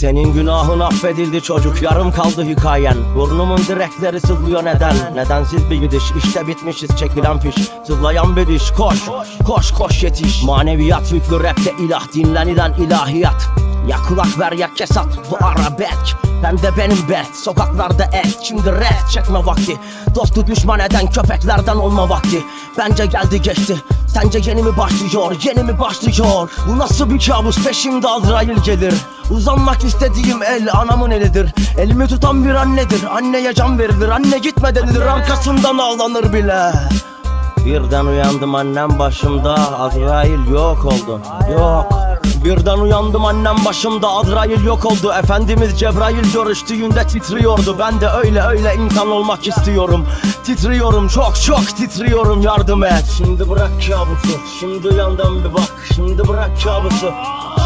Senin günahın affedildi çocuk yarım kaldı hikayen. Burnumun direkleri sızlıyor neden? Nedensiz bir gidiş işte bitmişiz çekilen fiş. Sızlayan bir diş koş koş koş yetiş. Maneviyat yüklü rapte ilah dinlenilen ilahiyat Ya kulak ver ya kesat bu arabek Hem de benim bet sokaklarda et Şimdi rap çekme vakti. Dostu düşman eden köpeklerden olma vakti. Bence geldi geçti. Sence yeni mi başlıyor? Yeni mi başlıyor? Bu nasıl bir kabus? Peşimde Azrail gelir. Uzanmak istediğim el anamın elidir. Elimi tutan bir annedir. Anneye can verilir. Anne gitme denilir. Arkasından ağlanır bile. Birden uyandım annem başımda. Azrail yok oldu Yok Birden uyandım annem başımda Azrail yok oldu. Efendimiz Cebrail görüştüğünde titriyordu. Ben de öyle öyle insan olmak istiyorum. Titriyorum çok çok titriyorum. Yardım et. Şimdi bırak kabusu. Şimdi uyandım bir bak. Şimdi bırak kabusu.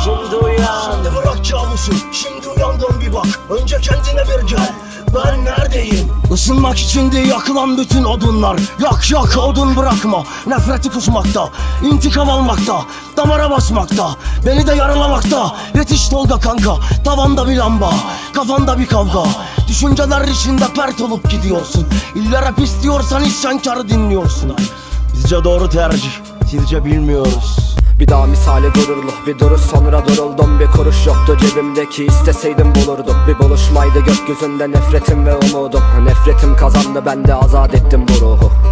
Şimdi uyan. Şimdi bırak kabusu. Şimdi uyandım bir bak. Önce kendine bir gel. Ben neredeyim? Isınmak için de yakılan bütün odunlar. Yak yak odun bırakma. Nefreti kusmakta. İntikam almakta. Damara basmakta Beni de yaralamakta. Yetiş Tolga kanka. Tavanda bir lamba Kafanda bir kavga. Düşünceler içinde pert olup gidiyorsun. İlla rap istiyorsan isyankarı dinliyorsun. Bizce doğru tercih Sizce bilmiyoruz. Bir daha misali gururlu bir duruş sonra duruldum. Bir kuruş yoktu cebimdeki isteseydim bulurdum. Bir buluşmaydı gökyüzünde nefretim ve umudum. Nefretim kazandı ben de azat ettim bu ruhu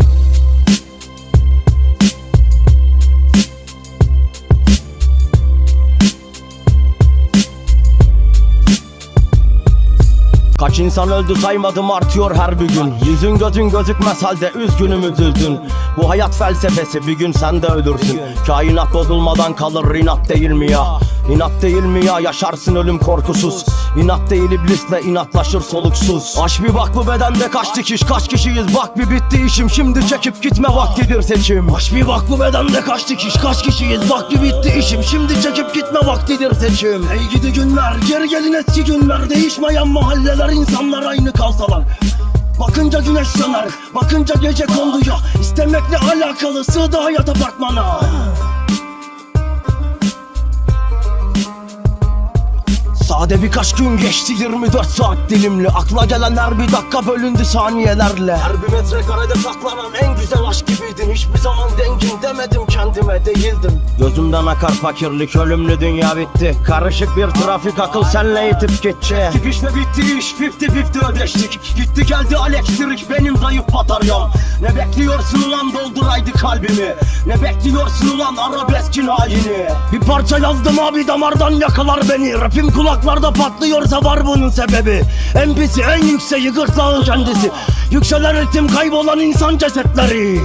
Kaç insan öldü saymadım artıyor her bir gün. Yüzün gözün gözükmez halde üzgünüm üzüldün. Bu hayat felsefesi bir gün sen de ölürsün. Kainat bozulmadan kalır inat değil mi ya İnat değil mi ya? Yaşarsın ölüm korkusuz. İnat değil iblisle inatlaşır soluksuz. Aç bir bak bu bedende kaç dikiş kaç kişiyiz? Bak bir bitti işim şimdi çekip gitme vaktidir seçim. Aç bir bak bu bedende kaç dikiş kaç kişiyiz? Bak bir bitti işim şimdi çekip gitme vaktidir seçim. Hey gidi günler geri gelin eski günler. Değişmeyen mahalleler insanlar aynı kalsalar. Bakınca güneş söner Bakınca gece konduya İstemekle alakalı sığdı hayat apartmana Sade birkaç gün geçti 24 saat dilimli. Akla gelen her bir dakika bölündü saniyelerle. Her bir metrekarede saklanan en güzel aşk gibiydin. Hiçbir zaman zengin demedim kendime değildim. Gözümden akar fakirlik ölümlü dünya bitti. Karışık bir trafik akıl senle itip geçecek Gidişle bitti iş 50-50 ödeştik. Gitti geldi elektrik benim zayıf bataryam Ne bekliyorsun ulan dolduraydı kalbimi. Ne bekliyorsun ulan arabeskin halini Bir parça yazdım abi damardan yakalar beni. Rapim kulaklarda patlıyorsa var bunun sebebi. En pisi en yükseği gırtlağın kendisi. Yükselen ritim kaybolan insan cesetleri